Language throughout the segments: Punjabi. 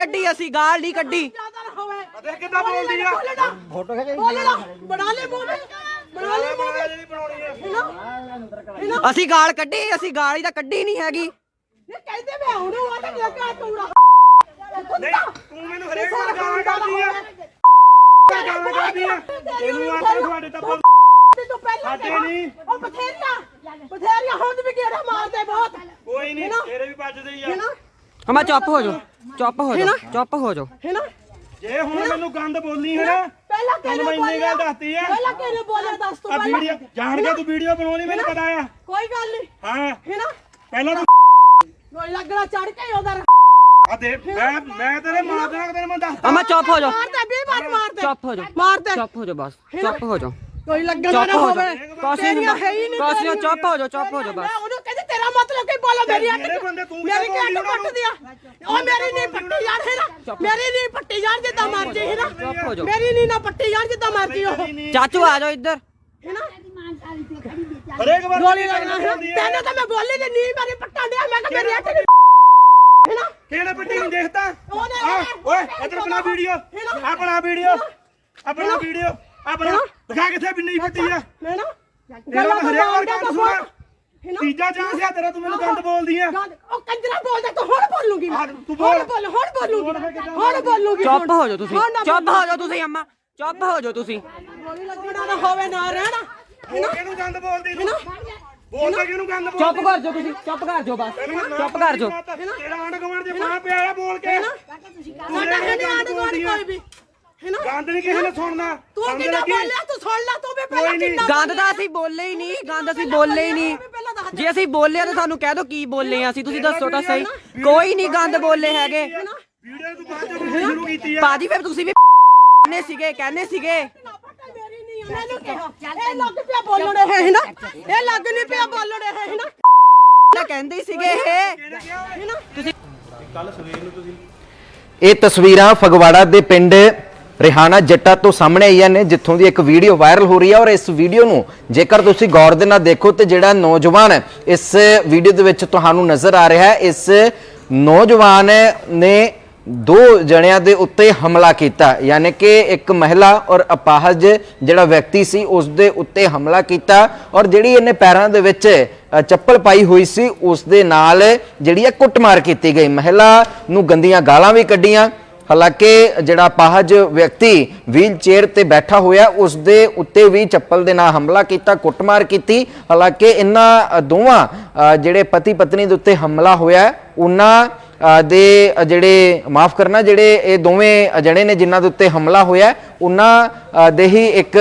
ਕੱਢੀ ਅਸੀਂ ਗਾਲ ਨਹੀਂ ਕੱਢੀ। ਜ਼ਿਆਦਾ ਨਾ ਹੋਵੇ। ਦੇਖ ਕਿੱਦਾਂ ਬੋਲਦੀ ਆ। ਫੋਟੋ ਖਿੱਚ ਬੋਲਣਾ ਬਣਾ ਲੈ ਮੂੰਹ ਬਣਾ ਲੈ ਮੂੰਹ ਜਿਹੜੀ ਬਣਾਉਣੀ ਆ। ਅਸੀਂ ਗਾਲ ਕੱਢੀ ਅਸੀਂ ਗਾਲ ਹੀ ਤਾਂ ਕੱਢੀ ਨਹੀਂ ਹੈਗੀ। ਇਹ ਕਹਿੰਦੇ ਮੈਂ ਹੁਣ ਉਹ ਤਾਂ ਲੱਗਾ ਤੂੜਾ ਨਹੀਂ ਤੂੰ ਮੈਨੂੰ ਹਰੇਕ ਵਾਰ ਗਾਲਾਂ ਕੱਢਦੀ ਆ। ਗਾਲਾਂ ਕੱਢਦੀ ਆ। ਤੈਨੂੰ ਆ ਕੇ ਤੁਹਾਡੇ ਟੱਬਰ ਤੂੰ ਪਹਿਲਾਂ ਸਾਡੇ ਨਹੀਂ। ਉਹ ਬਥੇਰੀਆਂ ਬਥੇਰੀਆਂ ਹੁਣ ਵੀ ਗੇੜਾ ਮਾਰਦੇ ਬਹੁਤ। ਕੋਈ ਨਹੀਂ ਤੇਰੇ ਵੀ ਵੱਜਦੇ ਹੀ ਆ। ਹੈਨਾ ਹਮਾ ਚੁੱਪ ਹੋ ਜਾਓ ਚੁੱਪ ਹੋ ਜਾਓ ਚੁੱਪ ਹੋ ਜਾਓ। ਹੈਨਾ ਜੇ ਹੁਣ ਮੈਨੂੰ ਗੰਦ ਬੋਲਨੀ ਹੈ ਨਾ ਪਹਿਲਾਂ ਤੈਨੂੰ ਮੈਂ ਇੰਨੀ ਗੱਲ ਦੱਸਤੀ ਆ ਪਹਿਲਾਂ ਕਿਹਨੇ ਬੋਲਿਆ? ਦੱਸ ਤੂੰ ਆ ਪਹਿਲਾਂ। ਵੀਡੀਓ ਜਾਣ ਕੇ ਤੂੰ ਵੀਡੀਓ ਬਣਾਉਣੀ ਮੈਨੂੰ ਪਤਾ ਆ ਕੋਈ ਗੱਲ ਨਹੀਂ। ਹਾਂ। ਹੈਨਾ ਪਹਿਲਾਂ ਤੂੰ ਕੋਈ ਲੱਗਣਾ ਚੜ ਕੇ ਉਹਦਾ ਆ ਦੇ ਮੈਂ ਮੈਂ ਤੇਰੇ ਮਾਰ ਦੇਣਾ ਤੇਰੇ ਮੈਂ ਦੱਸ ਹਮਾ ਚੁੱਪ ਹੋ ਜਾਓ। ਮਾਰਦਾ ਵੀ ਬਾਤ ਮਾਰਦੇ। ਚੁੱਪ ਹੋ ਜਾਓ। ਮਾਰਦੇ। ਚੁੱਪ ਹੋ ਜਾਓ ਬਸ। ਚੁੱਪ ਹੋ ਜਾਓ। ਕੋਈ ਲੱਗਣਾ ਚੁੱਪ ਨਾ ਹੋ ਹੋਵੇ। ਜਾਓ ਕਾਸੀ ਨੂੰ ਤੇਰੀਆਂ ਹੈ ਹੀ ਨਹੀਂ ਕਾਸੀ ਨੂੰ ਤੇਰੀਆਂ। ਚੁੱਪ ਹੋ ਜਾਓ ਚੁੱਪ ਹੋ ਜਾਓ ਬਸ ਮੈਂ ਉਹਨੂੰ ਕਹਿੰਦੀ ਤੇਰਾ ਮਤਲਬ ਕੀ ਬੋਲੋ ਮੇਰੀ ਅੱਟ ਮੇਰੇ ਬੰਦੇ ਤੂੰ ਮੇਰੀ ਕਿਉਂ ਕੀ ਅੱਟ ਪੱਟ ਦਿਆ ਉਹ ਮੇਰੀ ਨਹੀਂ ਪੱਟੀ ਯਾਰ ਹੈ ਨਾ ਮੇਰੀ ਨਹੀਂ ਪੱਟੀ ਯਾਰ ਜਿੱਦਾਂ ਮਰਜ਼ੀ ਹੈ ਨਾ ਹੋ ਮੇਰੀ ਨਹੀਂ ਨਾ ਪੱਟੀ ਯਾਰ ਜਿੱਦਾਂ ਮਰਜ਼ੀ ਉਹ। ਹੈ ਚਾਚੂ ਆ ਜਾਓ ਇੱਧਰ। ਨਾ ਹਰੇਕ ਵਾਰ ਗੋਲੀ ਲੱਗਣਾ ਹੈ ਤੈਨੂੰ ਤਾਂ ਮੈਂ ਬੋਲੀ ਤੇ ਨਹੀਂ ਮੇਰੀ ਪੱਟਾਂ ਡਿਆ ਮੈਂ ਕਿਹਾ ਮੇਰੀ ਅੱਟ ਨਹੀਂ ਹੈ ਨਾ ਕਿਹੜੇ ਪੱਟੀ ਨੂੰ ਦੇਖਦਾ? ਓਏ ਇੱਧਰ ਬਣਾ ਵੀਡੀਓ। ਆਪਣਾ ਵੀਡੀਓ। ਆਪਣਾ ਵੀਡੀਓ। ਆਪਣਾ ਦਿਖਾ ਕਿੱਥੇ ਬਿੰਨੀ ਫੱਟੀ ਆ। ਹੈ ਨਾ ਤਾਂ ਹਰੇਕ ਵਾਰ ਗੱਲ ਤਾਂ ਸੁਣਾ ਹੈ ਤੀਜਾ ਚਾਂਸ ਆ ਤੇਰਾ ਤੂੰ ਮੈਨੂੰ ਗੰਦ ਬੋਲਦੀ ਆ। ਉਹ ਕੰਜਰਾ ਬੋਲਦਾ ਤੂੰ ਹੁਣ ਬੋਲੂਗੀ ਮੈਂ। ਹਾਂ, ਤੂੰ ਬੋਲ। ਹੁਣ ਬੋਲ ਹੁਣ ਬੋਲੂਗੀ ਹੁਣ ਬੋਲੂਗੀ? ਚੁੱਪ ਹੋ ਜਾਓ ਤੁਸੀਂ ਚੁੱਪ ਹੋ ਜਾਓ ਤੁਸੀਂ ਅੰਮਾ ਚੁੱਪ ਹੋ ਜਾਓ ਤੁਸੀਂ। ਗੋਲੀ ਲੱਗਣਾ ਨਾ ਹੋਵੇ ਨਾ ਰਹਿਣਾ। ਹੋਰ ਕਿਹਨੂੰ ਗੰਦ ਬੋਲਦੀ ਤੂੰ? ਬੋਲਦਾ ਕਿਹਨੂੰ ਗੰਦ ਬੋਲਦੀ? ਚੁੱਪ ਕਰ ਜਾਓ ਤੁਸੀਂ ਚੁੱਪ ਕਰ ਜਾਓ ਬਸ ਚੁੱਪ ਕਰ ਜਾਓ। ਤੇਰਾ ਆਂਡ ਗਵਾਂਡ ਦੇ ਮਾਂ ਪਿਆ ਆ ਬੋਲ ਕੇ। ਸਾਡਾ ਹੈ ਨਹੀਂ ਆਂਡ ਗਵਾਂਡ ਕੋਈ ਵੀ। ਨਾ? ਗੰਦ ਨਹੀਂ ਕਿਸੇ ਨੇ ਸੁਣਨਾ। ਤੂੰ ਸਮਝ ਕਿੰਨਾ ਲੱਗੀ? ਬੋਲਿਆ? ਤੂੰ ਸੁਣ ਲੈ ਤੂੰ ਵੀ ਪਹਿਲਾਂ ਕੋਈ। ਕਿੰਨਾ ਗੰਦ ਤਾਂ ਅਸੀਂ ਬੋਲੇ ਹੀ ਨਹੀਂ ਗੰਦ ਅਸੀਂ ਬੋਲੇ ਹੀ ਨਹੀਂ। ਜੇ ਅਸੀਂ ਬੋਲੇ ਤਾਂ ਸਾਨੂੰ ਕਹਿ ਦਿਓ ਕੀ ਬੋਲੇ ਆ ਅਸੀਂ ਤੁਸੀਂ ਦੱਸੋ ਤਾਂ ਸਹੀ। ਕੋਈ ਨਹੀਂ ਗੰਦ ਬੋਲੇ ਹੈਗੇ। ਵੀਡੀਓ ਤੂੰ ਬਾਅਦ ਚ ਬਣਾਉਣੀ ਸ਼ੁਰੂ ਕੀਤੀ ਆ। ਬਾਜੀ ਫਿਰ ਤੁਸੀਂ ਵੀ ਕਹਿੰਦੇ ਸੀਗੇ ਕਹਿੰਦੇ ਸੀਗੇ। ਮੇਰੀ ਨਹੀਂ ਮੈਨੂੰ ਕਿਹਾ। ਇਹ ਲੱਗ ਪਿਆ ਬੋਲਣ ਇਹ ਹੈ ਨਾ? ਇਹ ਲੱਗ ਨਹੀਂ ਪਿਆ ਬੋਲਣ ਇਹ ਹੈ ਨਾ? ਤਾਂ ਕਹਿੰਦੇ ਹੀ ਸੀਗੇ ਇਹ। ਹੈ ਨਾ ਤੁਸੀਂ ਇਹ ਤਸਵੀਰਾਂ ਫਗਵਾੜਾ ਦੇ ਪਿੰਡ ਰਿਹਾਨਾ ਜੱਟਾ ਤੋਂ ਸਾਹਮਣੇ ਆਈਆਂ ਨੇ ਜਿੱਥੋਂ ਦੀ ਇੱਕ ਵੀਡੀਓ ਵਾਇਰਲ ਹੋ ਰਹੀ ਹੈ ਔਰ ਇਸ ਵੀਡੀਓ ਨੂੰ ਜੇਕਰ ਤੁਸੀਂ ਗੌਰ ਦੇ ਨਾਲ ਦੇਖੋ ਤੇ ਜਿਹੜਾ ਨੌਜਵਾਨ ਹੈ, ਇਸ ਵੀਡੀਓ ਦੇ ਵਿੱਚ ਤੁਹਾਨੂੰ ਨਜ਼ਰ ਆ ਰਿਹਾ ਹੈ ਇਸ ਨੌਜਵਾਨ ਨੇ ਦੋ ਜਣਿਆਂ ਦੇ ਉੱਤੇ ਹਮਲਾ ਕੀਤਾ। ਯਾਨੀ ਕਿ ਇੱਕ ਮਹਿਲਾ ਔਰ ਅਪਾਹਜ ਜਿਹੜਾ ਵਿਅਕਤੀ ਸੀ ਉਸ ਦੇ ਉੱਤੇ ਹਮਲਾ ਕੀਤਾ ਔਰ ਜਿਹੜੀ ਇਹਨੇ ਪੈਰਾਂ ਦੇ ਵਿੱਚ ਚੱਪਲ ਪਾਈ ਹੋਈ ਸੀ ਉਸ ਦੇ ਨਾਲ ਜਿਹੜੀ ਹੈ ਕੁੱਟਮਾਰ ਕੀਤੀ ਗਈ। ਮਹਿਲਾ ਨੂੰ ਗੰਦੀਆਂ ਗਾਲਾਂ ਵੀ ਕੱਢੀਆਂ ਹਾਲਾਂਕਿ ਜਿਹੜਾ ਪਾਹਜ ਵਿਅਕਤੀ ਵੀਲ ਚੇਅਰ ਤੇ ਬੈਠਾ ਹੋਇਆ ਉਸ ਦੇ ਉੱਤੇ ਵੀ ਚੱਪਲ ਦੇ ਨਾਲ ਹਮਲਾ ਕੀਤਾ, ਕੁੱਟਮਾਰ ਕੀਤੀ। ਹਾਲਾਂਕਿ ਇਹਨਾਂ ਦੋਵਾਂ ਜਿਹੜੇ ਪਤੀ ਪਤਨੀ ਦੇ ਉੱਤੇ ਹਮਲਾ ਹੋਇਆ ਉਹਨਾਂ ਦੇ ਜਿਹੜੇ, ਮਾਫ ਕਰਨਾ, ਜਿਹੜੇ ਇਹ ਦੋਵੇਂ ਜਣੇ ਨੇ ਜਿਨ੍ਹਾਂ ਦੇ ਉੱਤੇ ਹਮਲਾ ਹੋਇਆ ਉਹਨਾਂ ਦੇ ਹੀ ਇੱਕ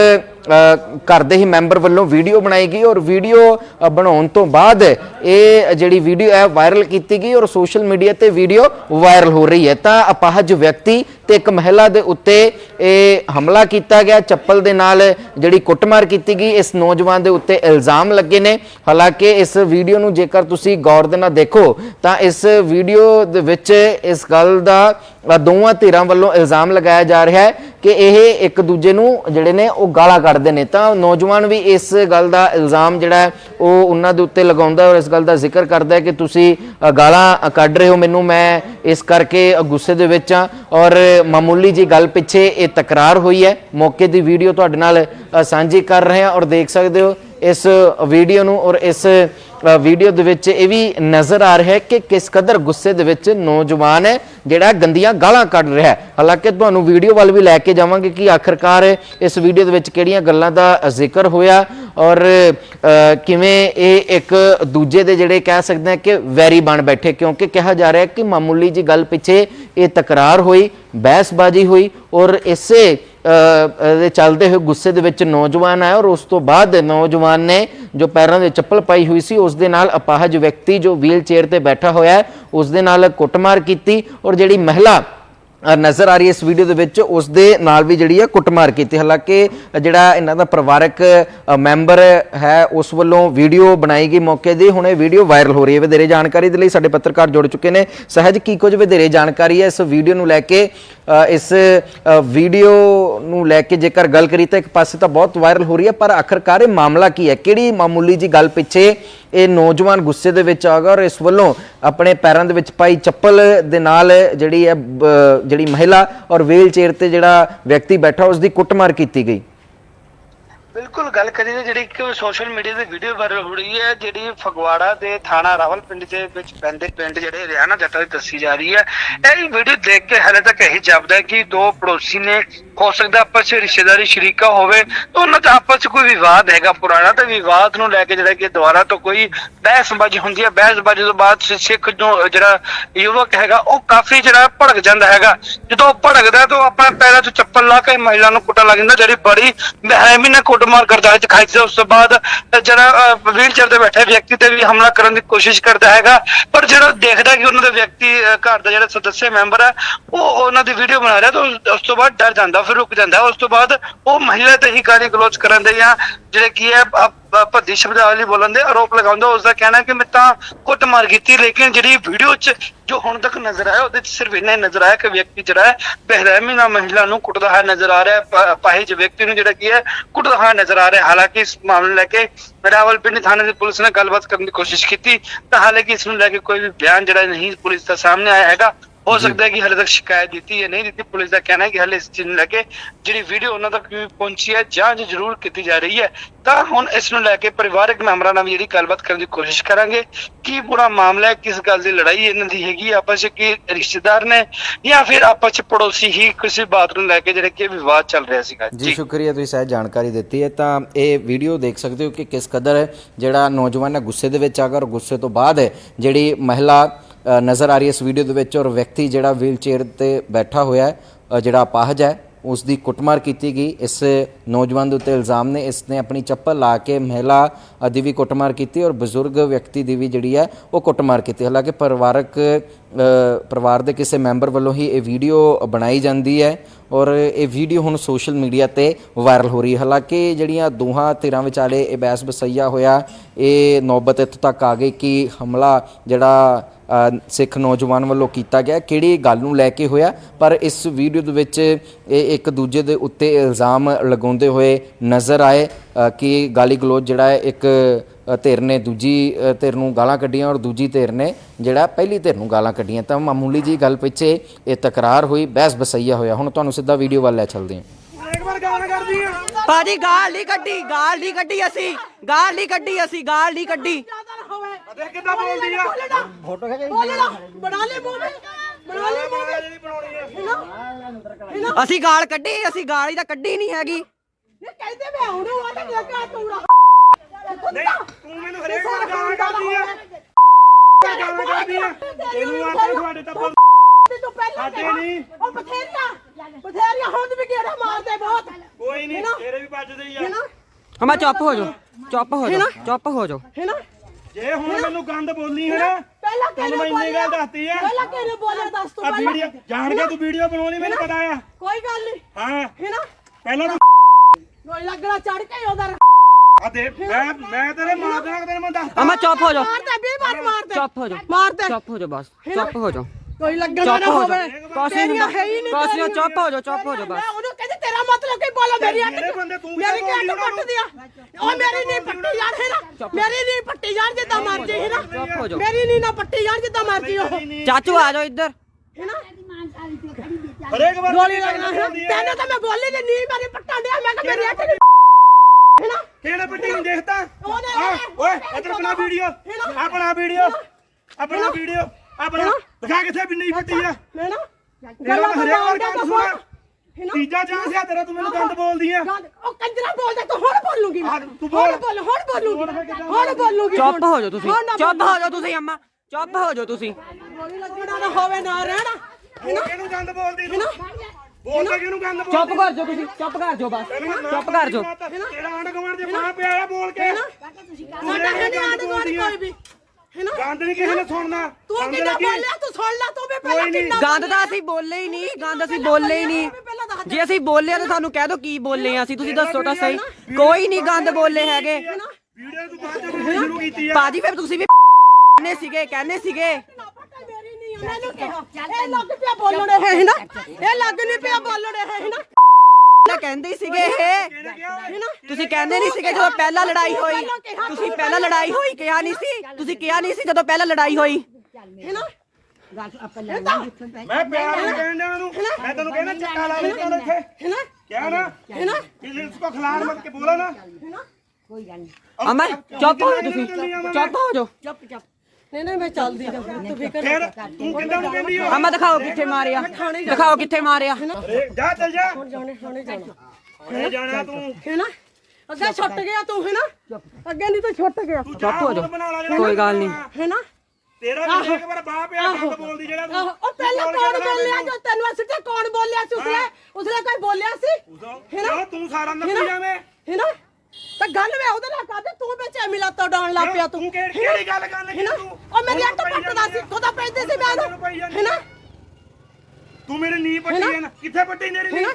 ਘਰ ਦੇ ਹੀ ਮੈਂਬਰ ਵੱਲੋਂ ਵੀਡੀਓ ਬਣਾਈ ਗਈ ਔਰ ਵੀਡੀਓ ਬਣਾਉਣ ਤੋਂ ਬਾਅਦ ਇਹ ਜਿਹੜੀ ਵੀਡੀਓ ਹੈ ਵਾਇਰਲ ਕੀਤੀ ਗਈ ਔਰ ਸੋਸ਼ਲ ਮੀਡੀਆ ਤੇ ਵੀਡੀਓ ਵਾਇਰਲ ਹੋ ਰਹੀ ਹੈ। ਤਾਂ ਅਪਾਹਜ ਵਿਅਕਤੀ ਤੇ ਇੱਕ ਮਹਿਲਾ ਦੇ ਉੱਤੇ ਇਹ ਹਮਲਾ ਕੀਤਾ ਗਿਆ। ਚੱਪਲ ਦੇ ਨਾਲ ਜਿਹੜੀ ਕੁੱਟਮਾਰ ਕੀਤੀ ਗਈ, ਇਸ ਨੌਜਵਾਨ ਦੇ ਉੱਤੇ ਇਲਜ਼ਾਮ ਲੱਗੇ ਨੇ। ਹਾਲਾਂਕਿ ਇਸ ਵੀਡੀਓ ਨੂੰ ਜੇਕਰ ਤੁਸੀਂ ਗੌਰ ਦੇ ਨਾਲ ਦੇਖੋ, ਤਾਂ ਇਸ ਵੀਡੀਓ ਦੇ ਵਿੱਚ ਇਸ ਗੱਲ ਦਾ ਦੋਵਾਂ ਧਿਰਾਂ ਵੱਲੋਂ ਇਲਜ਼ਾਮ ਲਗਾਇਆ ਜਾ ਰਿਹਾ ਹੈ ਕਿ ਇਹ ਇੱਕ ਦੂਜੇ ਨੂੰ ਜਿਹੜੇ ਨੇ ਉਹ ਗਾਲਾਂ ਕੱਢਦੇ ਨੇ। ਤਾਂ ਨੌਜਵਾਨ ਵੀ ਇਸ ਗੱਲ ਦਾ ਇਲਜ਼ਾਮ ਜਿਹੜਾ ਹੈ, ਉਹ ਉਹਨਾਂ ਦੇ ਉੱਤੇ ਲਗਾਉਂਦਾ ਔਰ ਇਸ ਗੱਲ ਦਾ ਜ਼ਿਕਰ ਕਰਦਾ ਹੈ ਕਿ ਤੁਸੀਂ ਗਾਲਾਂ ਕੱਢ ਰਹੇ ਹੋ। ਮੈਨੂੰ ਮੈਂ ਇਸ ਕਰਕੇ ਗੁੱਸੇ ਦੇ ਵਿੱਚ ਆ ਔਰ ਮਾਮੂਲੀ ਜੀ ਗੱਲ ਪਿੱਛੇ ਇਹ ਤਕਰਾਰ ਹੋਈ ਹੈ। ਮੌਕੇ ਦੀ ਵੀਡੀਓ ਤੁਹਾਡੇ ਨਾਲ ਸਾਂਝੀ ਕਰ ਰਹੇ ਹਾਂ ਔਰ ਦੇਖ ਸਕਦੇ ਹੋ ਇਸ ਵੀਡੀਓ ਨੂੰ ਔਰ ਇਸ ਵੀਡੀਓ ਦੇ ਵਿੱਚ ਇਹ ਵੀ ਨਜ਼ਰ ਆ ਰਿਹਾ ਹੈ ਕਿ ਕਿਸ ਕਦਰ ਗੁੱਸੇ ਦੇ ਵਿੱਚ ਨੌਜਵਾਨ ਹੈ ਜਿਹੜਾ ਗੰਦੀਆਂ ਗਾਲਾਂ ਕੱਢ ਰਿਹਾ ਹੈ। ਹਾਲਾਂਕਿ ਤੁਹਾਨੂੰ ਵੀਡੀਓ ਵੱਲ ਵੀ ਲੈ ਕੇ ਜਾਵਾਂਗੇ ਕਿ ਆਖਰਕਾਰ ਇਸ ਵੀਡੀਓ ਦੇ ਵਿੱਚ ਕਿਹੜੀਆਂ ਗੱਲਾਂ ਦਾ ਜ਼ਿਕਰ ਹੋਇਆ ਔਰ ਕਿਵੇਂ ਇਹ ਇੱਕ ਦੂਜੇ ਦੇ ਜਿਹੜੇ ਕਹਿ ਸਕਦੇ ਹਾਂ ਕਿ ਵੈਰੀ ਬਣ ਬੈਠੇ? ਕਿਉਂਕਿ ਕਿਹਾ ਜਾ ਰਿਹਾ ਕਿ ਮਾਮੂਲੀ ਜੀ ਗੱਲ ਪਿੱਛੇ ਇਹ ਤਕਰਾਰ ਹੋਈ, ਬਹਿਸਬਾਜ਼ੀ ਹੋਈ ਔਰ ਇਸੇ ਦੇ ਚੱਲਦੇ ਹੋਏ ਗੁੱਸੇ ਦੇ ਵਿੱਚ ਨੌਜਵਾਨ ਆਇਆ ਔਰ ਉਸ ਤੋਂ ਬਾਅਦ ਨੌਜਵਾਨ ਨੇ ਜੋ ਪੈਰਾਂ ਦੇ ਚੱਪਲ ਪਾਈ ਹੋਈ ਸੀ, ਉਸ ਦੇ ਨਾਲ ਅਪਾਹਜ ਵਿਅਕਤੀ ਜੋ ਵੀਲ ਚੇਅਰ ਤੇ ਬੈਠਾ ਹੋਇਆ ਹੈ, ਉਸ ਦੇ ਨਾਲ ਕੁੱਟਮਾਰ ਕੀਤੀ ਔਰ ਜਿਹੜੀ ਮਹਿਲਾ ਨਜ਼ਰ ਆ ਰਹੀ ਹੈ ਇਸ ਵੀਡੀਓ ਦੇ ਵਿੱਚ। ਉਸ ਦੇ ਨਾਲ ਵੀ ਜਿਹੜੀ ਹੈ ਕੁੱਟਮਾਰ ਕੀਤੀ। ਹਾਲਾਂਕਿ, ਜਿਹੜਾ ਇਹਨਾਂ ਦਾ ਪਰਿਵਾਰਕ ਮੈਂਬਰ ਹੈ, ਉਸ ਵੱਲੋਂ ਵੀਡੀਓ ਬਣਾਈ ਗਈ ਮੌਕੇ ਦੀ। ਹੁਣ ਇਹ ਵੀਡੀਓ ਵਾਇਰਲ ਹੋ ਰਹੀ ਹੈ। ਵਧੇਰੇ ਜਾਣਕਾਰੀ ਦੇ ਲਈ ਸਾਡੇ ਪੱਤਰਕਾਰ ਜੁੜ ਚੁੱਕੇ ਨੇ। ਸਹਿਜ, ਕੀ ਕੁਝ ਵਧੇਰੇ ਜਾਣਕਾਰੀ ਹੈ ਇਸ ਵੀਡੀਓ ਨੂੰ ਲੈ ਕੇ? ਇਸ ਵੀਡੀਓ ਨੂੰ ਲੈ ਕੇ ਜੇਕਰ ਗੱਲ ਕਰੀ ਤਾਂ ਇੱਕ ਪਾਸੇ ਤਾਂ ਬਹੁਤ ਵਾਇਰਲ ਹੋ ਰਹੀ ਹੈ, ਪਰ ਆਖਰਕਾਰ ਇਹ ਮਾਮਲਾ ਕੀ ਹੈ? ਕਿਹੜੀ ਮਾਮੂਲੀ ਜੀ ਗੱਲ ਪਿੱਛੇ ਇਹ ਨੌਜਵਾਨ ਗੁੱਸੇ ਦੇ ਵਿੱਚ ਆ ਗਿਆ ਔਰ ਇਸ ਵੱਲੋਂ ਆਪਣੇ ਪੈਰਾਂ ਦੇ ਵਿੱਚ ਪਾਈ ਚੱਪਲ ਦੇ ਨਾਲ ਜਿਹੜੀ ਹੈ ਜਿਹੜੀ ਮਹਿਲਾ ਔਰ ਵੀਲ ਚੇਅਰ ਤੇ ਜਿਹੜਾ ਵਿਅਕਤੀ ਬੈਠਾ ਉਸ ਦੀ ਕੁੱਟਮਾਰ ਕੀਤੀ ਗਈ। ਬਿਲਕੁਲ, ਗੱਲ ਕਰੀਏ ਜਿਹੜੀ ਇੱਕ ਸੋਸ਼ਲ ਮੀਡੀਆ ਤੇ ਵੀਡੀਓ ਵਾਇਰਲ ਹੋ ਰਹੀ ਹੈ, ਜਿਹੜੀ ਫਗਵਾੜਾ ਦੇ ਥਾਣਾ ਰਾਵਲਪਿੰਡੀ ਦੇ ਵਿੱਚ ਪੈਂਦੇ ਪਿੰਡ ਜਿਹੜੇ ਰਿਆਣਾ ਜੱਟਾਂ ਦੀ ਦੱਸੀ ਜਾ ਰਹੀ ਹੈ। ਇਹ ਵੀਡੀਓ ਦੇਖ ਕੇ ਹਲੇ ਤੱਕ ਇਹੀ ਜਾਪਦਾ ਕਿ ਦੋ ਪੜੋਸੀ ਨੇ ਹੋ ਸਕਦਾ ਆਪਸ ਵਿੱਚ ਰਿਸ਼ਤੇਦਾਰੀ ਸ਼ਰੀਕਾ ਹੋਵੇ, ਤਾਂ ਉਹਨਾਂ ਦਾ ਆਪਸ ਵਿੱਚ ਕੋਈ ਵਿਵਾਦ ਹੈਗਾ ਪੁਰਾਣਾ, ਤੇ ਵਿਵਾਦ ਨੂੰ ਲੈ ਕੇ ਜਿਹੜਾ ਕਿ ਦੁਬਾਰਾ ਤੋਂ ਕੋਈ ਬਹਿਸਬਾਜ਼ੀ ਹੁੰਦੀ ਹੈ। ਬਹਿਸਬਾਜ਼ੀ ਤੋਂ ਬਾਅਦ ਸਿੱਖ ਜੋ ਜਿਹੜਾ ਯੁਵਕ ਹੈਗਾ, ਉਹ ਕਾਫੀ ਜਿਹੜਾ ਭੜਕ ਜਾਂਦਾ ਹੈਗਾ। ਜਦੋਂ ਉਹ ਭੜਕਦਾ ਤਾਂ ਆਪਣਾ ਪੈਰਾਂ ਚ ਚੱਪਲ ਲਾ ਕੇ ਮਹਿਲਾ ਨੂੰ ਕੁੱਟਣ ਲੱਗ ਜਾਂਦਾ, ਜਿਹੜੀ ਬੜੀ ਬੇਰਹਿਮੀ ਨਾਲ ਕੁੱਟਮਾਰ ਕਰਦਾ ਹੈ ਦਿਖਾਈ ਦਿੰਦਾ ਉਸ ਤੋਂ ਬਾਅਦ ਜਿਹੜਾ ਵੀਲ ਚੇਅਰ ਤੇ ਬੈਠੇ ਵਿਅਕਤੀ ਤੇ ਵੀ ਹਮਲਾ ਕਰਨ ਦੀ ਕੋਸ਼ਿਸ਼ ਕਰਦਾ ਹੈਗਾ। ਪਰ ਜਿਹੜਾ ਦੇਖਦਾ ਕਿ ਉਹਨਾਂ ਦੇ ਵਿਅਕਤੀ ਘਰ ਦਾ ਜਿਹੜਾ ਸਦੱਸਿਆ ਮੈਂਬਰ ਹੈ, ਉਹ ਉਹਨਾਂ ਦੀ ਵੀਡੀਓ ਬਣਾ ਰਿਹਾ, ਤਾਂ ਉਸ ਤੋਂ ਬਾਅਦ ਡਰ ਜਾਂਦਾ। ਫਿਰ ਰੁਕ ਜਾਂਦਾ ਉਸ ਤੋਂ ਬਾਅਦ ਉਹ ਮਹਿਲਾ ਤੇ ਹੀ ਗਾਲੀ ਗਲੋਚ ਕਰਨ ਦੇ ਜਾਂ ਜਿਹੜੇ ਕੀ ਹੈ ਭੱਦੀ ਸ਼ਬਦਾਵਲੀ ਬੋਲਣ ਦੇ ਆਰੋਪ ਲਗਾਉਂਦਾ ਉਸ ਦਾ ਕਹਿਣਾ ਕਿ ਮੈਂ ਤਾਂ ਕੁੱਟਮਾਰ ਕੀਤੀ, ਲੇਕਿਨ ਜਿਹੜੀ ਵੀਡੀਓ 'ਚ ਜੋ ਹੁਣ ਤੱਕ ਨਜ਼ਰ ਆਇਆ, ਉਹਦੇ 'ਚ ਸਿਰਫ ਇੰਨਾ ਨਜ਼ਰ ਆਇਆ ਕਿ ਵਿਅਕਤੀ ਜਿਹੜਾ ਹੈ, ਬੇਰਹਿਮੀ ਨਾਲ ਮਹਿਲਾ ਨੂੰ ਕੁੱਟਦਾ ਹੋਇਆ ਨਜ਼ਰ ਆ ਰਿਹਾ ਹੈ। ਪ- ਵਿਅਕਤੀ ਨੂੰ ਜਿਹੜਾ ਕੀ ਹੈ, ਕੁੱਟਦਾ ਹੋਇਆ ਨਜ਼ਰ ਆ ਰਿਹਾ ਹਾਲਾਂਕਿ ਇਸ ਮਾਮਲੇ ਨੂੰ ਲੈ ਕੇ ਰਾਵਲਪਿੰਡੀ ਥਾਣੇ ਦੀ ਪੁਲਿਸ ਨੇ ਗੱਲਬਾਤ ਕਰਨ ਦੀ ਕੋਸ਼ਿਸ਼ ਕੀਤੀ, ਤਾਂ ਹਾਲਾਂਕਿ ਇਸ ਨੂੰ ਲੈ ਕੇ ਕੋਈ ਵੀ ਬਿਆਨ ਜਿਹੜਾ ਨਹੀਂ ਪੁਲਿਸ ਦਾ ਸਾਹਮਣੇ ਆਇਆ ਹੈਗਾ ਹੋ ਸਕਦਾ ਹੈ ਕਿ ਹਲੇ ਤੱਕ ਸ਼ਿਕਾਇਤ ਦਿੱਤੀ ਹੈ ਨਹੀਂ ਦਿੱਤੀ ਪੁਲਿਸ ਦਾ ਕਹਿਣਾ ਹੈ ਕਿ ਹਲੇ ਇਸ ਚੀਜ਼ ਨੂੰ ਲੈ ਕੇ ਜਿਹੜੀ ਵੀਡੀਓ ਉਹਨਾਂ ਤੱਕ ਵੀ ਪਹੁੰਚੀ ਹੈ ਜਾਂਚ ਜ਼ਰੂਰ ਕੀਤੀ ਜਾ ਰਹੀ ਹੈ। ਤਾਂ ਹੁਣ ਇਸ ਨੂੰ ਲੈ ਕੇ ਪਰਿਵਾਰਕ ਮੈਂਬਰਾਂ ਨਾਲ ਵੀ ਜਿਹੜੀ ਗੱਲਬਾਤ ਕਰਨ ਦੀ ਕੋਸ਼ਿਸ਼ ਕਰਾਂਗੇ। ਕੀ ਪੂਰਾ ਮਾਮਲਾ ਹੈ? ਕਿਸ ਗੱਲ ਦੀ ਲੜਾਈ ਇਹਨਾਂ ਦੀ ਹੈਗੀ ਆਪਸ ਵਿੱਚ ਕੀ ਰਿਸ਼ਤੇਦਾਰ ਨੇ? ਜਾਂ ਫਿਰ ਆਪਸ ਵਿੱਚ ਪੜੋਸੀ ਹੀ ਕਿਸੇ ਬਾਤ ਨੂੰ ਲੈ ਕੇ ਜਿਹੜੇ ਕਿ ਵਿਵਾਦ ਚੱਲ ਰਿਹਾ ਸੀਗਾ? ਜੀ ਸ਼ੁਕਰੀਆ ਤੁਸੀਂ ਸਹਿਜ ਜਾਣਕਾਰੀ ਦਿੱਤੀ ਹੈ। ਤਾਂ ਇਹ ਵੀਡੀਓ ਦੇਖ ਸਕਦੇ ਹੋ ਕਿ ਕਿਸ ਕਦਰ ਜਿਹੜਾ ਨੌਜਵਾਨ ਹੈ ਗੁੱਸੇ ਦੇ ਵਿੱਚ ਆ ਗਿਆ ਔਰ ਗੁੱਸੇ ਤੋਂ ਬਾਅਦ ਜਿਹੜੀ ਮਹਿਲਾ ਨਜ਼ਰ ਆ ਰਹੀ ਹੈ ਇਸ ਵੀਡੀਓ ਦੇ ਵਿੱਚ ਔਰ ਵਿਅਕਤੀ ਜਿਹੜਾ ਵੀਲ ਚੇਅਰ ਤੇ ਬੈਠਾ ਹੋਇਆ ਹੈ ਜਿਹੜਾ ਅਪਾਹਜ ਹੈ ਉਸ ਦੀ ਕੁੱਟਮਾਰ ਕੀਤੀ ਗਈ। ਇਸ ਨੌਜਵਾਨ ਦੇ ਉੱਤੇ ਇਲਜ਼ਾਮ ਨੇ, ਇਸ ਨੇ ਆਪਣੀ ਚੱਪਲ ਲਾ ਕੇ ਮਹਿਲਾ ਦੀ ਵੀ ਕੁੱਟਮਾਰ ਕੀਤੀ ਔਰ ਬਜ਼ੁਰਗ ਵਿਅਕਤੀ ਦੀ ਵੀ ਜਿਹੜੀ ਹੈ ਉਹ ਕੁੱਟਮਾਰ ਕੀਤੀ। ਹਾਲਾਂਕਿ ਪਰਿਵਾਰਕ ਪਰਿਵਾਰ ਦੇ ਕਿਸੇ ਮੈਂਬਰ ਵੱਲੋਂ ਹੀ ਇਹ ਵੀਡੀਓ ਬਣਾਈ ਜਾਂਦੀ ਹੈ ਔਰ ਇਹ ਵੀਡੀਓ ਹੁਣ ਸੋਸ਼ਲ ਮੀਡੀਆ ਤੇ ਵਾਇਰਲ ਹੋ ਰਹੀ ਹੈ। ਹਾਲਾਂਕਿ ਜਿਹੜੀਆਂ ਦੋਹਾਂ ਧਿਰਾਂ ਵਿਚਾਲੇ ਇਹ ਬਹਿਸ ਬਸਈਆ ਹੋਇਆ, ਇਹ ਨੌਬਤ ਇੱਥੋਂ ਤੱਕ ਆ ਗਈ ਕਿ ਹਮਲਾ ਜਿਹੜਾ ਸਿੱਖ ਨੌਜਵਾਨ ਵੱਲੋਂ ਕੀਤਾ ਗਿਆ, ਕਿਹੜੀ ਗੱਲ ਨੂੰ ਲੈ ਕੇ ਹੋਇਆ? ਪਰ ਇਸ ਵੀਡੀਓ ਦੇ ਵਿੱਚ ਇਹ ਇੱਕ ਦੂਜੇ ਦੇ ਉੱਤੇ ਇਲਜ਼ਾਮ ਲਗਾਉਂਦੇ ਹੋਏ ਨਜ਼ਰ ਆਏ ਕਿ ਗਾਲੀ ਗਲੋਚ ਜਿਹੜਾ ਹੈ ਇੱਕ ਧਿਰ ਨੇ ਦੂਜੀ ਧਿਰ ਨੂੰ ਗਾਲਾਂ ਕੱਢੀਆਂ ਔਰ ਦੂਜੀ ਧਿਰ ਨੇ ਜਿਹੜਾ ਪਹਿਲੀ ਧਿਰ ਨੂੰ ਗਾਲਾਂ ਕੱਢੀਆਂ। ਤਾਂ ਮਾਮੂਲੀ ਜੀ ਗੱਲ ਪਿੱਛੇ ਇਹ ਤਕਰਾਰ ਹੋਈ ਬਹਿਸ ਬਸਈਆ ਹੋਇਆ। ਹੁਣ ਤੁਹਾਨੂੰ ਸਿੱਧਾ ਵੀਡੀਓ ਵੱਲ ਲੈ ਚੱਲਦੇ ਹਾਂ। ਭਾਜੀ ਗਾਲ ਨਹੀਂ ਕੱਢੀ ਗਾਲ ਨਹੀਂ ਕੱਢੀ ਅਸੀਂ। ਗਾਲ ਨਹੀਂ ਕੱਢੀ ਅਸੀਂ ਗਾਲ ਨਹੀਂ ਕੱਢੀ। ਜ਼ਿਆਦਾ ਨਾ ਹੋਵੇ ਦੇਖ ਕਿੱਦਾਂ ਬੋਲਦੀ ਆ। ਫੋਟੋ ਖਿਚਾਈ ਬੋਲਣਾ ਬਣਾ ਲੈ ਮੂੰਹ ਵਿੱਚ ਬਣਾ ਲੈ ਮੂੰਹ ਵਿੱਚ ਜਿਹੜੀ ਬਣਾਉਣੀ ਆ। ਅਸੀਂ ਗਾਲ ਕੱਢੀ ਅਸੀਂ ਗਾਲ ਹੀ ਤਾਂ ਕੱਢੀ ਨਹੀਂ ਹੈਗੀ। ਇਹ ਕਹਿੰਦੇ ਮੈਂ ਹੁਣ ਉਹ ਤਾਂ ਲੱਗਾ ਤੂੜਾ ਨਹੀਂ ਤੂੰ ਮੈਨੂੰ ਹਰੇਕ ਵਾਰ ਗਾਲਾਂ ਕਰਦੀ ਆ ਗਾਲਾਂ ਕਰਦੀ ਆ। ਤੈਨੂੰ ਆਖਿਆ ਤੁਹਾਡੇ ਤਾਂ ਬੋਲ ਤੇ ਤੂੰ ਪਹਿਲਾਂ ਸਾਡੇ ਕਿਹਾ। ਨਹੀਂ। ਉਹ ਬਥੇਰੀਆਂ ਬਥੇਰੀਆਂ ਹੁਣ ਵੀ ਗੇੜਾ ਮਾਰਦੇ ਬਹੁਤ। ਕੋਈ ਨਹੀਂ ਤੇਰੇ ਵੀ ਵੱਜਦੇ ਹੀ ਆ। ਹੈਨਾ? ਹਮਾ ਚੁੱਪ ਹੋ ਜਾਓ ਚੁੱਪ ਹੋ ਜਾਓ ਚੁੱਪ ਹੋ ਜਾਓ ਹੈਨਾ? ਜੇ ਹੁਣ ਮੈਨੂੰ ਗੰਦ ਬੋਲਨੀ ਹੈ ਨਾ ਪਹਿਲਾਂ ਤੈਨੂੰ ਮੈਂ ਇੰਨੀ ਗੱਲ ਦੱਸਤੀ ਆ। ਪਹਿਲਾਂ ਕਿਹਨੇ ਬੋਲਿਆ ਦੱਸ ਤੂੰ ਆ ਪਹਿਲਾਂ? ਵੀਡੀਓ ਜਾਣ ਕੇ ਤੂੰ ਵੀਡੀਓ ਬਣਾਉਣੀ ਮੈਨੂੰ ਪਤਾ ਆ। ਕੋਈ ਗੱਲ ਨਹੀਂ। ਹਾਂ। ਹੈਨਾ? ਪਹਿਲਾਂ ਤੂੰ ਕੋਈ ਲੱਗਣਾ ਚੜ ਕੇ ਉਹਦਾ ਆ ਦੇ ਮੈਂ ਮੈਂ ਤੇਰੇ ਮਾਰ ਦੇਣਾ ਤੇਰੇ ਮੈਂ ਦੱਸ ਹਮਾ ਚੁੱਪ ਹੋ ਜਾਓ ਮਾਰਦੇ ਵੀ ਮਾਰ ਮਾਰਦੇ ਚੁੱਪ ਹੋ ਜਾਓ ਮਾਰਦੇ ਚੁੱਪ ਹੋ ਜਾਓ ਬਸ ਚੁੱਪ ਹੋ ਜਾਓ ਕੋਈ ਲੱਗਣਾ ਚੁੱਪ ਨਾ ਹੋ ਹੋਵੇ। ਜਾਓ ਕਾਸੀ ਤੇਰੀਆਂ ਹੈ ਹੀ ਨਹੀਂ ਕਾਸੀ ਤੇਰੀਆਂ। ਚੁੱਪ ਹੋ ਜਾਓ ਚੁੱਪ ਹੋ ਜਾਓ ਬਸ। ਮੈਂ ਉਹਨੂੰ ਕਹਿੰਦੀ ਤੇਰਾ ਮਤਲਬ ਕੀ ਬੋਲੋ? ਮੇਰੀ ਅੱਟ ਮੇਰੇ ਬੰਦੇ ਤੂੰ ਮੇਰੀ ਕਿਉਂ ਕੀ ਅੱਟ ਬੋਲਦੀ? ਪੱਟ ਦਿਆ ਉਹ ਮੇਰੀ ਨਹੀਂ ਪੱਟੀ ਜਾਣ ਹੈ ਨਾ। ਮੇਰੀ ਨਹੀਂ ਪੱਟੀ ਜਾਣ ਜਿੱਦਾਂ ਮਰਜ਼ੀ ਹੈ ਨਾ। ਚੁੱਪ ਹੋ ਜਾਓ ਮੇਰੀ ਨਹੀਂ ਨਾ ਪੱਟੀ ਜਾਣ ਜਿੱਦਾਂ ਮਰਜ਼ੀ ਉਹ। ਚਾਚੂ ਆ ਜਾਓ ਇੱਧਰ। ਹੈ ਨਾ। ਹਰੇਕ ਵਾਰ ਗੋਲੀ ਲੱਗਣਾ। ਹੈ ਤੈਨੂੰ ਤਾਂ ਮੈਂ ਬੋਲੀ ਨਹੀਂ ਮੇਰੀ ਪੱਟਾਂ ਡਿਆ। ਮੈਂ ਕਿਹਾ ਮੇਰੀ ਨਹੀਂ ਹੈ ਨਾ। ਕਿਹੜੇ ਪਿੱਟੀ ਨੂੰ ਦੇਖਦਾ। ਉਹਨੇ- ਆ ਓਏ ਇੱਧਰ ਬਣਾ ਵੀਡੀਓ। ਆਪਣਾ ਵੀਡੀਓ। ਆਪਣਾ ਵੀਡੀਓ। ਆਪਣਾ ਦਿਖਾ ਕਿੱਥੇ ਵੀ ਨਹੀਂ ਪੱਟੀ ਆ। ਹੈ ਨਾ ਤਾਂ ਹਰੇਕ ਵਾਰ ਗੱਲ ਸੁਣਾ ਹੈ ਨਾ ਤੀਜਾ ਚਾਂਸ ਆ ਤੇਰਾ ਤੂੰ ਮੈਨੂੰ ਗੰਦ ਬੋਲਦੀ ਆ। ਗੱਲ- ਉਹ ਕੰਜਰਾ ਬੋਲਦਾ ਤੂੰ ਹੁਣ ਬੋਲੂਗੀ ਮੈਂ। ਹਾਂ, ਤੂੰ ਬੋਲ। ਹੁਣ ਬੋਲ ਹੁਣ ਬੋਲੂਗੀ? ਹੁਣ ਬੋਲੂਗੀ। ਚੁੱਪ ਹੋ ਜਾਓ ਤੁਸੀਂ। ਚੁੱਪ ਹੋ ਜਾਓ ਤੁਸੀਂ ਅੰਮਾ। ਚੁੱਪ ਹੋ ਜਾਓ ਤੁਸੀਂ। ਗੋਲੀ ਲੱਗਣਾ ਨਾ ਹੋਵੇ ਨਾ ਰਹਿਣਾ। ਹੋਰ ਕਿਹਨੂੰ ਗੰਦ ਬੋਲਦੀ ਤੂੰ? ਬੋਲ ਤਾਂ ਕਿਹਨੂੰ ਗੰਦ ਬੋਲਦੀ? ਚੁੱਪ ਕਰ ਜਾਓ ਤੁਸੀਂ ਚੁੱਪ ਕਰ ਜਾਓ ਬਸ। ਚੁੱਪ ਕਰ ਜਾਓ। ਤੇਰਾ ਆਂਡ ਗਵਾਂਡ ਦੇ ਮਾਂ ਪਿਆ ਆ ਬੋਲ ਕੇ। ਸਾਡਾ ਹੈ ਨਹੀਂ ਆਂਡ ਗਵਾਂਡ ਕੋਈ ਵੀ ਹੈ ਨਾ ਗੰਦ ਨਹੀਂ ਕਿਸੇ ਨੇ ਸੁਣਨਾ। ਤੂੰ ਕਿੰਨਾ? ਬੋਲਿਆ? ਤੂੰ ਸੁਣ ਲੈ ਤੂੰ ਵੀ ਪਹਿਲਾਂ। ਕਿੰਨਾ ਗੰਦ ਤਾਂ ਅਸੀਂ ਬੋਲੇ ਹੀ ਨਹੀਂ ਗੰਦ ਅਸੀਂ ਬੋਲੇ ਹੀ ਨਹੀਂ ਜੇ ਅਸੀਂ ਬੋਲਿਆ ਤਾਂ ਸਾਨੂੰ ਕਹਿ ਦਿਓ ਕੀ ਬੋਲੇ ਆ ਅਸੀਂ। ਤੁਸੀਂ ਦੱਸੋ ਤਾਂ ਸਹੀ। ਕੋਈ ਨਹੀਂ ਗੰਦ ਬੋਲੇ ਹੈਗੇ। ਵੀਡੀਓ ਤੂੰ ਬਾਅਦ ਚ ਸ਼ੁਰੂ ਕੀਤੀ ਆ। ਬਾਜੀ ਫਿਰ ਤੁਸੀਂ ਵੀ ਕਹਿੰਦੇ ਸੀਗੇ ਕਹਿੰਦੇ ਸੀਗੇ। ਨਹੀਂ ਉਹਨਾਂ ਨੂੰ ਕਿਹਾ ਇਹ ਲੱਗ ਪਿਆ ਬੋਲਣ ਇਹ ਹੈ ਨਾ? ਇਹ ਲੱਗ ਨਹੀਂ ਪਿਆ ਬੋਲਣ ਇਹ ਹੈ ਨਾ? ਪਹਿਲਾਂ ਕਹਿੰਦੇ ਹੀ ਸੀਗੇ ਇਹ। ਤੁਸੀਂ ਕਹਿੰਦੇ ਨਹੀਂ ਸੀਗੇ ਜਦੋਂ ਪਹਿਲਾਂ ਲੜਾਈ ਹੋਈ। ਤੁਸੀਂ ਪਹਿਲਾਂ ਲੜਾਈ ਹੋਈ ਕਿਹਾ ਨਹੀਂ ਸੀ। ਤੁਸੀਂ ਕਿਹਾ ਨਹੀਂ ਸੀ ਜਦੋਂ ਪਹਿਲਾਂ ਲੜਾਈ ਹੋਈ। ਹੈ ਨਾ? ਮੈਂ ਪਿਆਰ ਨਾਲ ਕਹਿਣ ਡਿਆ ਉਹਨੂੰ। ਮੈਂ ਤੈਨੂੰ ਕਹਿੰਦਾ ਚੱਕਾ ਲਾ ਲੈ ਚੱਲ ਇੱਥੇ। ਹੈ ਨਾ? ਕਿਹਾ ਨਾ? ਹੈ ਨਾ? ਕਿ ਖਿਲਾੜ ਮਤ ਕੇ ਬੋਲਾ ਨਾ। ਹੈ ਨਾ? ਅਮਰ ਚੁੱਪ ਹੋ ਜਾਓ ਤੁਸੀਂ। ਚੁੱਪ ਹੋ ਜਾਓ। ਚੁੱਪ ਚੁੱਪ। ਨਹੀਂ ਨਹੀਂ ਮੈਂ ਚੱਲਦੀ ਜਾ ਤੂੰ ਫਿਕਰ ਨਾ ਫਿਰ ਕਰ। ਤੂੰ ਕਿੱਦਾਂ ਨੂੰ ਕਹਿੰਦੀ ਹੋ ਅਮਾ ਦਿਖਾਓ ਕਿੱਥੇ ਮਾਰਿਆ। ਦਿਖਾਓ ਕਿੱਥੇ ਮਾਰਿਆ। ਅਰੇ ਜਾ ਚੱਲ ਜਾ। ਹੁਣ ਜਾਣੇ ਹੁਣੇ ਜਾਣਾ। ਮੈਂ ਜਾਣਾ ਤੂੰ। ਹੈ ਨਾ? ਅੱਗੇ ਛੁੱਟ ਗਿਆ ਤੂੰ ਹੈ ਨਾ? ਅੱਗੇ ਨਹੀਂ ਤੂੰ ਛੁੱਟ ਗਿਆ। ਤੂੰ ਹੋ ਜਾ। ਕੋਈ ਗੱਲ ਨਹੀਂ। ਹੈ ਨਾ? ਤੇਰਾ ਵੀ ਇੱਕ ਵਾਰ ਬਾਪ ਆ ਗੰਦ ਬੋਲਦੀ ਜਿਹੜਾ ਆਹੋ, ਤੂੰ ਉਹ ਪਹਿਲਾਂ ਕੌਣ ਬੋਲਿਆ ਜੋ ਤੈਨੂੰ ਅਸੀਂ ਤੇ ਕੌਣ ਬੋਲਿਆ ਸੀ ਉਸਲੇ ਉਸਲੇ ਕੋਈ ਬੋਲਿਆ ਸੀ? ਕਿਉਂ ਤੂੰ ਸਾਰਾ ਨੱਪੀ ਜਾਵੇਂ। ਹੈ ਨਾ? ਤਾਂ ਗੱਲ ਵੇ ਉਹਦੇ ਨਾਲ ਕਰਦੇ ਤੂੰ ਵਿੱਚ ਐਵੇਂ ਲੱਤਾਂ ਡਾਉਣ ਲੱਗ ਪਿਆ ਤੂੰ। ਕਿਹੜੀ ਕਿਹੜੀ ਗੱਲ ਕਰਨ ਹੈ ਲੱਗੀ ਤੂੰ? ਉਹ ਮੇਰੀ ਅੱਟ ਪੱਟਦਾ ਸੀ ਖੁਦਾ ਪੈਂਦੇ ਸੀ ਮੈਂ ਹੈ ਨਾ ਤੂੰ ਮੇਰੇ ਨੀ ਪੱਟੀ ਆ ਨਾ? ਕਿੱਥੇ ਪੱਟੀ ਮੇਰੀ ਹੈ ਨੀ ਨਾ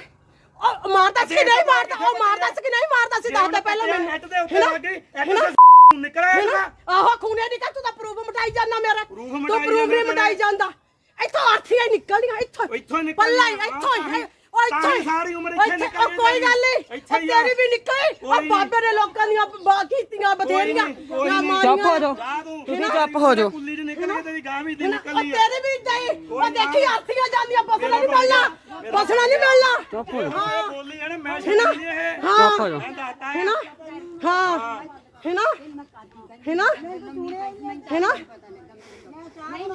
ਉਹ ਮਾਰਦਾ ਸੀ ਕਿ ਨਹੀਂ ਮਾਰਦਾ? ਉਹ ਮਾਰਦਾ ਸੀ ਕਿ ਨਹੀਂ ਮਾਰਦਾ ਸੀ? ਦੱਸਦਾ ਪਹਿਲਾਂ ਮੈਨੂੰ। ਇੱਟ ਦੇ ਉੱਤੇ ਹੈ ਨਾ? ਲੱਗ ਹੈ? ਦੇ ਨਿਕਲਿਆ ਹੈ ਇਹਦਾ ਨਾ ਆਹੋ ਖੂਨੇ ਦੀ ਕਾ ਤੂੰ ਤਾਂ ਪ੍ਰੂਫ ਮਟਾਈ ਜਾਂਦਾ ਮੇਰਾ। ਤੂੰ ਮਿਟਾਈ ਪ੍ਰੂਫ ਨਹੀਂ ਜਾਂਦਾ ਮਟਾਈ ਜਾਂਦਾ। ਇੱਥੋਂ ਅਰਥੀਆਂ ਹੀ ਨਿਕਲਦੀਆਂ ਇੱਥੋਂ। ਉਹ ਇੱਥੋਂ ਹੀ ਨਿਕਲ ਪੱਲਾ ਹੀ, ਹਾਂ, ਇੱਥੋਂ ਹੀ, ਸਾਰੀ- ਉਹ ਇੱਥੋਂ ਹੀ। ਸਾਰੀ ਉਮਰ ਇੱਥੇ ਇੱਥੇ- ਨਿਕਲ ਉਹ ਕੋਈ ਗੱਲ ਨਹੀਂ ਇੱਥੇ ਉਹ ਹੀ ਆ। ਤੇਰੀ ਵੀ ਨਿਕਲੀ। ਉਹ ਕੋਈ ਬਾਬੇ ਨੇ ਲੋਕਾਂ ਦੀਆਂ ਬਾ ਕੀਤੀਆਂ ਬਥੇਰੀਆਂ ਨਹੀਂ, ਕੋਈ ਜਾਂ ਨਹੀਂ। ਮਾਰੀਆਂ। ਚੁੱਪ ਹੋ ਜਾਓ। ਜਾ ਤੂੰ ਤੁਸੀਂ ਚੁੱਪ ਹੋ ਜਾਓ। ਕੁੱਲੀ ਚ ਨਿਕਲ ਗਈ ਤੇਰੀ ਗਾਂ ਵੀ ਤੇ ਉਹ ਨਿਕਲੀ ਆ ਤੇਰੀ ਵੀ ਜਾਈ ਉਹ ਦੇਖੀ ਅਰਥੀਆਂ ਜਾਂਦੀਆਂ ਬਸਣਾ ਨਹੀਂ ਮਿਲਣਾ ਬਸਣਾ ਨਹੀਂ ਮਿਲਣਾ ਚੁੱਪ ਹੋ ਜਾਓ। ਹਾਂ ਬੋਲੀ ਇਹਨੇ ਮੈਂ ਹੈ ਨਾ? ਸੁਣੀ ਇਹ ਹਾਂ। ਚੁੱਪ ਹੋ ਜਾਓ। ਮੈਂ ਦੱਸਤਾ ਹੈ ਨਾ? ਹਾਂ। ਹੈ। ਨਾ ਹੈ ਨਾ? ਹੈ ਨਾ?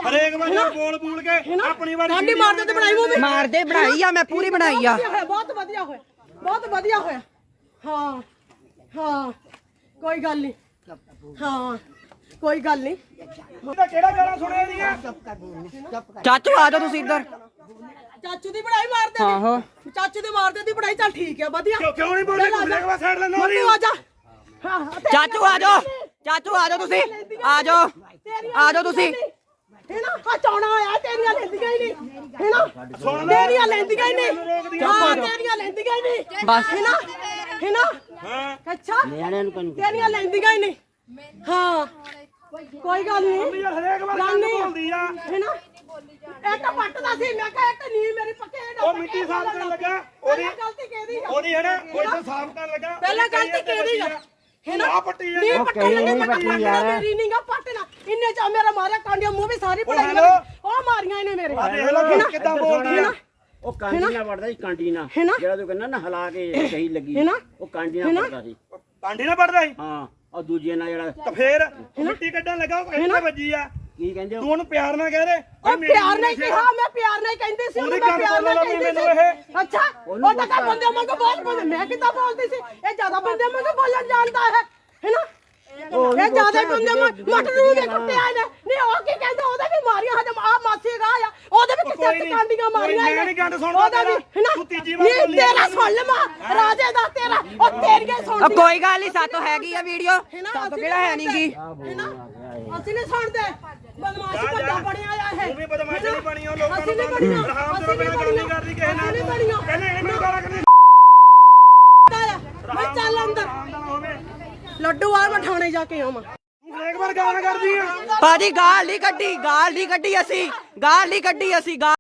ਹਰੇਕ ਵਾਰ ਬੋਲ ਬੋਲ ਕੇ ਆਪਣੀ ਵਾਰੀ ਕਾਂਡੀ ਮਾਰਦੇ ਤੇ ਬਣਾਈ ਮੂਵੀ ਮਾਰਦੇ ਬਣਾਈ ਆ ਮੈਂ ਪੂਰੀ ਬਣਾਈ ਆ। ਬਹੁਤ ਵਧੀਆ ਹੋਇਆ ਬਹੁਤ ਵਧੀਆ ਹੋਇਆ। ਹਾਂ ਹਾਂ ਕੋਈ ਗੱਲ ਨਹੀਂ ਹਾਂ ਕੋਈ ਗੱਲ ਨਹੀਂ ਇਹਦਾ ਕਿਹੜਾ ਗਾਣਾ ਸੁਣਿਆ ਇਹਦੀਆਂ ਚਾਚੂ ਆ ਜਾਓ ਤੁਸੀਂ ਇੱਧਰ। ਚਾਚੂ ਦੀ ਬੜਾਈ ਮਾਰਦੇ ਆਹੋ। ਚਾਚੂ ਦੀ ਮਾਰਦੇ ਦੀ ਬੜਾਈ ਚੱਲ ਠੀਕ ਹੈ ਵਧੀਆ। ਕਿਉਂ ਕਿਉਂ ਨਹੀਂ ਬੋਲਦੇ? ਆ ਕੁੱਲੇ ਜਾ। ਸਾਈਡ ਲੈਣਾ ਮੰਨੂ ਆ ਜਾ। ਚਾਚੂ ਆ ਜਾਓ। ਚਾਚੂ ਆ ਜਾਓ ਤੁਸੀਂ। ਆ ਜਾਓ। ਆ ਜਾਓ ਤੁਸੀਂ। ਹੈ ਨਾ ਆ ਚੌਣਾ ਹੋਇਆ ਤੇਰੀਆਂ ਲੈਂਦੀਆਂ ਹੀ ਨਹੀਂ। ਹੈ ਨਾ ਤੇਰੀਆਂ ਲੈਂਦੀਆਂ ਹੀ ਨਹੀਂ। ਹਾਂ ਤੇਰੀਆਂ ਲੈਂਦੀਆਂ ਹੀ ਨਹੀਂ। ਬਸ। ਹੈ। ਨਾ ਹੈ ਨਾ ਹਾਂ ਅੱਛਾ ਤੇਰੀਆਂ ਲੈਂਦੀਆਂ ਹੀ ਨਹੀਂ। ਹਾਂ। ਕੋਈ ਗੱਲ ਨਹੀਂ। ਹਰੇਕ ਵਾਰ ਨਹੀਂ। ਬੋਲਦੀ ਆ। ਹੈ ਨਾ ਇੱਕ ਪੱਟਦਾ ਸੀ ਮੈਂ ਕਿਹਾ ਇੱਕ ਨੀ ਮੇਰੀ ਪੱਕੇ ਉਹ ਮਿੱਟੀ ਸਾਫ਼ ਕਰਨ ਲੱਗਾ। ਉਹਦੀ ਗਲਤੀ ਕਿਹਦੀ ਆ? ਉਹਦੀ ਹੈ ਨਾ ਉਹ ਇੱਥੇ ਸਾਫ਼ ਕਰਨ ਲੱਗਾ। ਪਹਿਲਾਂ ਗਲਤੀ ਕਿਹਦੀ ਆ? ਹੈ ਨਾ ਆ ਪੱਟੀ ਆ ਨਹੀਂ ਪੱਟਣ ਲੱਗੇ ਪੱਟੀ ਯਾਰ ਮੇਰੀ ਨਹੀਂ ਗਾ ਪੱਟਣਾ ਇੰਨੇ ਚ ਮੇਰਾ ਮਾਰਿਆ ਕਾਂਡੀਆਂ ਮੂੰਹ ਵੀ ਸਾਰੀ ਪੜਾਈ। ਉਹ ਮਾਰੀਆਂ ਇਹਨੇ ਮੇਰੇ। ਆ ਦੇਖ ਲਓ ਕਿੱਦਾਂ ਬੋਲਦੀ ਆ ਉਹ ਕਾਂਡੀ ਨਾਲ ਵੜਦਾ ਸੀ ਕਾਂਡੀ ਨਾਲ। ਹੈ ਨਾ? ਜਿਹੜਾ ਤੂੰ ਕਹਿੰਦਾ ਨਾ ਹਿਲਾ ਕੇ ਸਹੀ ਲੱਗੀ। ਹੈ ਨਾ? ਉਹ ਕਾਂਡੀ ਨਾਲ? ਵੜਦਾ ਸੀ। ਕਾਂਡੀ ਨਾ ਪੜਦਾ ਸੀ? ਹਾਂ ਉਹ ਦੂਜੇ ਨਾਲ ਜਿਹੜਾ ਤਾਂ ਫੇਰ ਮਿੱਟੀ ਕੱਢਣ ਲੱਗਾ ਉਹ ਇੱਥੇ ਵੱਜੀ ਆ? ਕੀ ਕਹਿੰਦੇ ਤੂੰ ਉਹਨੂੰ ਪਿਆਰ ਨਾਲ ਕਹਿ ਉਹ ਪਿਆਰ ਨਾਲ ਕਿਹਾ ਮੈਂ ਪਿਆਰ ਨਾਲ ਕਹਿੰਦੀ ਸੀ ਉਹਨੂੰ ਮੈਂ ਪਿਆਰ ਨਾਲ ਕਹਿੰਦੀ ਸੀ। ਅੱਛਾ ਉਹ ਤਾਂ ਕਾ ਬੰਦੇ ਵਾਂਗੂ ਬਹੁਤ ਬੋਲਦੇ ਮੈਂ ਕਿੱਦਾਂ ਬੋਲਦੀ ਸੀ? ਇਹ ਜ਼ਿਆਦਾ ਬੰਦੇ ਵਾਂਗੂ ਬੋਲਣ ਜਾਣਦਾ ਹੈ ਹੈਨਾ? ਇਹ ਜ਼ਿਆਦਾ ਬੰਦੇ ਮਟ ਨੂੰ ਦੇ ਕੁੱਟਿਆ ਨੇ ਨਹੀਂ ਉਹ ਕੀ ਕਹਿੰਦਾ? ਉਹਦੇ ਵੀ ਮਾਰੀਆਂ ਹਜਮ ਆ ਮਾਸੀ ਗਾ ਆ। ਉਹਦੇ ਵੀ ਕੋਈ ਕਿੱਥੇ ਨਹੀਂ, ਕਾਂਡੀਆਂ ਮਾਰੀਆਂ ਮੈਂ। ਨਹੀਂ ਗੰਢ ਸੁਣਦਾ ਉਹਦਾ ਵੀ ਤੂੰ ਤੀਜੀ ਵਾਰ ਨਹੀਂ ਬੋਲੀ ਤੇਰਾ ਸੁਣ ਲਵਾਂ ਰਾਜੇ ਦਾ ਤੇਰਾ ਉਹ ਤੇਰੀਆਂ ਸੁਣ ਆ ਕੋਈ ਗੱਲ ਨਹੀਂ ਸਾਤੋਂ ਹੈਗੀ ਆ ਵੀਡੀਓ। ਸਾਤੋਂ ਕਿਹੜਾ ਹੈ ਨਹੀਂਗੀ ਹੈਨਾ? ਅਸੀਂ ਨਹੀਂ ਸੁਣਦੇ। ਬਦਮਾਸ਼ ਵੱਡਾ ਬਣਿਆ ਆ ਇਹ। ਤੂੰ ਵੀ ਬਦਮਾਸ਼ ਨਹੀਂ ਬਣੀ ਉਹ ਲੋਕਾਂ ਅਸੀਂ ਨੂੰ ਤੋਂ ਨਹੀਂ ਬਿਨਾਂ ਗੱਲ ਨਹੀਂ ਕਰਦੀ ਕਿਸੇ ਨਾਲ। ਕਹਿੰਦੇ ਇਹਨੂੰ ਗਾਲਾਂ ਕੱਢੀ ਮੈਂ ਚੱਲ ਅੰਦਰ। ਲੱਡੂ ਆ ਮੈਂ ਥਾਣੇ ਜਾ ਕੇ ਆਵਾਂ। ਹਰੇਕ ਵਾਰ ਗਾਲਾਂ ਕਰਦੀ ਆ। ਭਾਜੀ ਗਾਲ ਨਹੀਂ ਕੱਢੀ ਗਾਲ ਨਹੀਂ ਕੱਢੀ ਅਸੀਂ ਗਾਲ ਨਹੀਂ ਕੱਢੀ ਅਸੀਂ ਗਾਲ